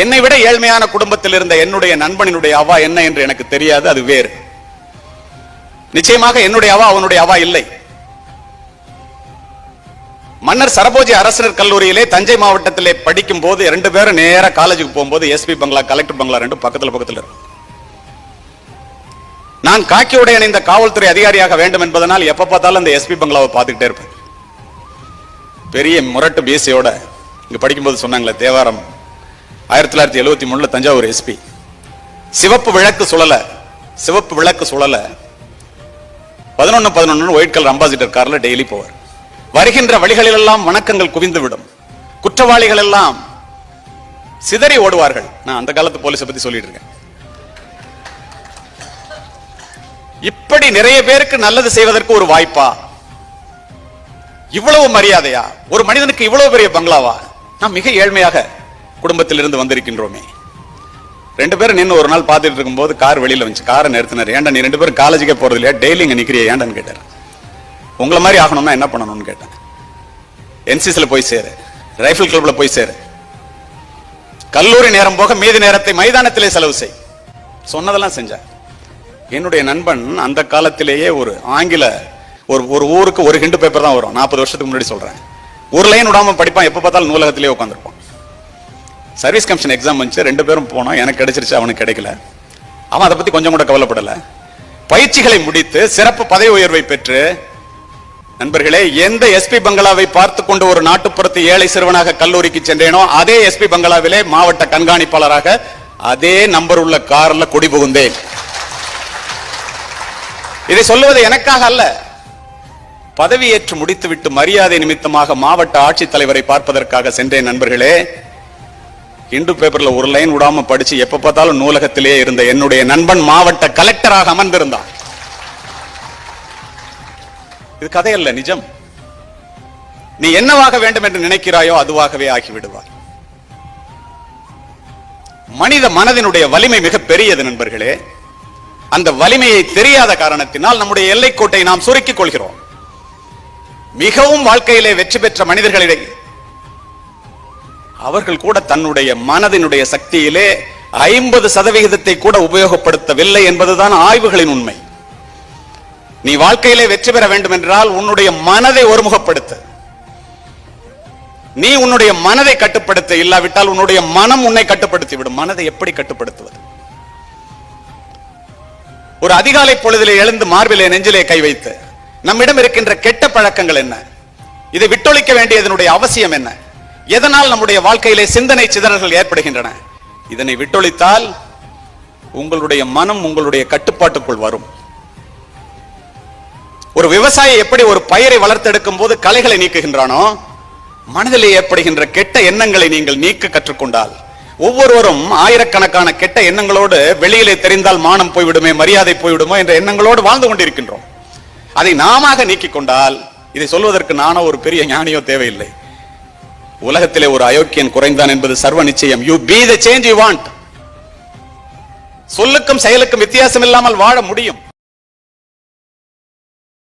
என்னை விட ஏழ்மையான குடும்பத்தில் இருந்த என்னுடைய நண்பனினுடைய அவா என்ன என்று எனக்கு தெரியாது அது வேறு. நிச்சயமாக என்னுடைய அவா அவனுடைய அவா இல்லை. மன்னர் சரபோஜி அரசர் கல்லூரியிலே தஞ்சை மாவட்டத்திலே படிக்கும் போது ரெண்டு பேரும் நேர காலேஜுக்கு போகும்போது எஸ்பி பங்களா கலெக்டர் பங்களா ரெண்டும் பக்கத்தில் பக்கத்தில் நான் காக்கியோட இணைந்த காவல்துறை அதிகாரியாக வேண்டும் என்பதனால் எப்ப பார்த்தாலும் அந்த எஸ்பி பங்களாவை பார்த்துக்கிட்டே இருப்பேன். பெரிய முரட்டு பிஎஸ்சியோட இங்க படிக்கும்போது சொன்னாங்களே தேவாரம் ஆயிரத்தி தொள்ளாயிரத்தி எழுபத்தி மூணுல தஞ்சாவூர் எஸ்பி சிவப்பு விளக்கு சுழல சிவப்பு விளக்கு சுழல பதினொன்னு பதினொன்று ஒயிட் கலர் அம்பாசிடர் கார்ல டெய்லி போவார். வருகின்ற வழிகளிலெல்லாம் வணக்கங்கள் குவிந்துவிடும். குற்றவாளிகள் எல்லாம் சிதறி ஓடுவார்கள். நான் அந்த காலத்து போலீஸை பத்தி சொல்லிட்டு இருக்கேன். இப்படி நிறைய பேருக்கு நல்லது செய்வதற்கு ஒரு வாய்ப்பா? இவ்வளவு மரியாதையா? ஒரு மனிதனுக்கு இவ்வளவு பெரிய பங்களாவா? நான் மிக ஏழ்மையாக குடும்பத்திலிருந்து வந்திருக்கின்றோமே. ரெண்டு பேரும் நின்று ஒரு நாள் பார்த்துட்டு இருக்கும்போது கார் வெளியில வந்துச்சு. காரை நிறுத்தினார். ஏன்டா நீ ரெண்டு பேரும் காலேஜுக்கே போகிறது இல்லையா? டெய்லி இங்கே நிக்கிறியா? ஏன்டான்னு கேட்டார். உங்களை மாதிரி ஆகணும்னா என்ன பண்ணணும்னு கேட்டேன் என்சிசில போய் சேரு. ரைஃபிள் கிளப்பில் போய் சேரு. கல்லூரி நேரம் போக மீதி நேரத்தை மைதானத்திலே செலவு செய். சொன்னதெல்லாம் செஞ்சார். என்னுடைய நண்பன் அந்த காலத்திலேயே ஒரு ஆங்கில ஒரு ஒரு ஊருக்கு ஒரு ஹிண்டு பேப்பர் தான் வரும். நாற்பது வருஷத்துக்கு முன்னாடி சொல்றேன். ஒரு லைன் விடாமல் படிப்பான். எப்போ பார்த்தாலும் நூலகத்திலேயே உட்காந்துருப்பான் சர்வீஸ் கமிஷன் எக்ஸாம் வந்துச்சு ரெண்டு பேரும் போனோம். எனக்கு கிடைச்சிருச்சு அவனுக்கு கிடைக்கல. அவன் அதை பத்தி கொஞ்சம் கூட கவலைப்படலை. பயிற்சிகளை முடித்து சிறப்பு பதவி உயர்வை பெற்று நண்பர்களே எந்த எஸ்பி பங்களாவை பார்த்து கொண்டு ஒரு நாட்டுப்புறத்து ஏழை சிறுவனாக கல்லூரிக்கு சென்றேனோ அதே எஸ்பி பங்களாவிலே மாவட்ட கண்காணிப்பாளராக அதே நம்பர் உள்ள கார்ல குடி புகுந்தேன். இதை சொல்லுவது எனக்காக அல்ல. பதவியேற்று முடித்துவிட்டு மரியாதை நிமித்தமாக மாவட்ட ஆட்சித்தலைவரை பார்ப்பதற்காக சென்றேன் நண்பர்களே. இந்து பேப்பர்ல ஒரு லைன் விடாம படிச்சு எப்ப பார்த்தாலும் நூலகத்திலே இருந்த என்னுடைய நண்பன் மாவட்ட கலெக்டராக அமர்ந்திருந்தார் இது கதை அல்ல நிஜம். நீ என்னவாக வேண்டும் என்று நினைக்கிறாயோ அதுவாகவே ஆகிவிடுவார் மனித மனதினுடைய வலிமை மிக பெரியது நண்பர்களே. அந்த வலிமையை தெரியாத காரணத்தினால் நம்முடைய எல்லைக்கோட்டை நாம் சுருக்கிக் கொள்கிறோம். மிகவும் வாழ்க்கையிலே வெற்றி பெற்ற மனிதர்களிடையே அவர்கள் கூட தன்னுடைய மனதினுடைய சக்தியிலே ஐம்பது சதவிகிதத்தை கூட உபயோகப்படுத்தவில்லை என்பதுதான் ஆய்வுகளின் உண்மை. நீ வாழ்க்கையிலே வெற்றி பெற வேண்டும் என்றால் உன்னுடைய மனதை ஒருமுகப்படுத்து. நீ உன்னுடைய மனதை கட்டுப்படுத்த இல்லாவிட்டால் உன்னுடைய மனம் உன்னை கட்டுப்படுத்தி விடும் மனதை எப்படி கட்டுப்படுத்துவது? ஒரு அதிகாலை பொழுதிலே எழுந்து மார்பிலே நெஞ்சிலே கை வைத்து நம்மிடம் இருக்கின்ற கெட்ட பழக்கங்கள் என்ன? இதை விட்டொழிக்க வேண்டியதனுடைய அவசியம் என்ன? எதனால் நம்முடைய வாழ்க்கையிலே சிந்தனை சிதறல்கள் ஏற்படுகின்றன? இதனை விட்டொழித்தால் உங்களுடைய மனம் உங்களுடைய கட்டுப்பாட்டுக்குள் வரும். ஒரு விவசாயி எப்படி ஒரு பயிரை வளர்த்தெடுக்கும் போது கலைகளை நீக்குகின்றானோ மனதிலே ஏற்படுகின்ற கெட்ட எண்ணங்களை நீங்கள் நீக்க கற்றுக்கொண்டால் ஒவ்வொருவரும் ஆயிரக்கணக்கான கெட்ட எண்ணங்களோடு வெளியிலே தெரிந்தால் மானம் போய்விடுமே மரியாதை போய்விடுமோ என்ற எண்ணங்களோடு வாழ்ந்து கொண்டிருக்கின்றோம். அதை நாம நீக்கிக் கொண்டால் இதை சொல்வதற்கு நானோ ஒரு பெரிய ஞானியோ தேவையில்லை. உலகத்திலே ஒரு அயோக்கியன் குறைந்தான் என்பது சர்வ நிச்சயம். You be the change you want சொல்லுக்கும் செயலுக்கும் வித்தியாசம் இல்லாமல் வாழ முடியும்.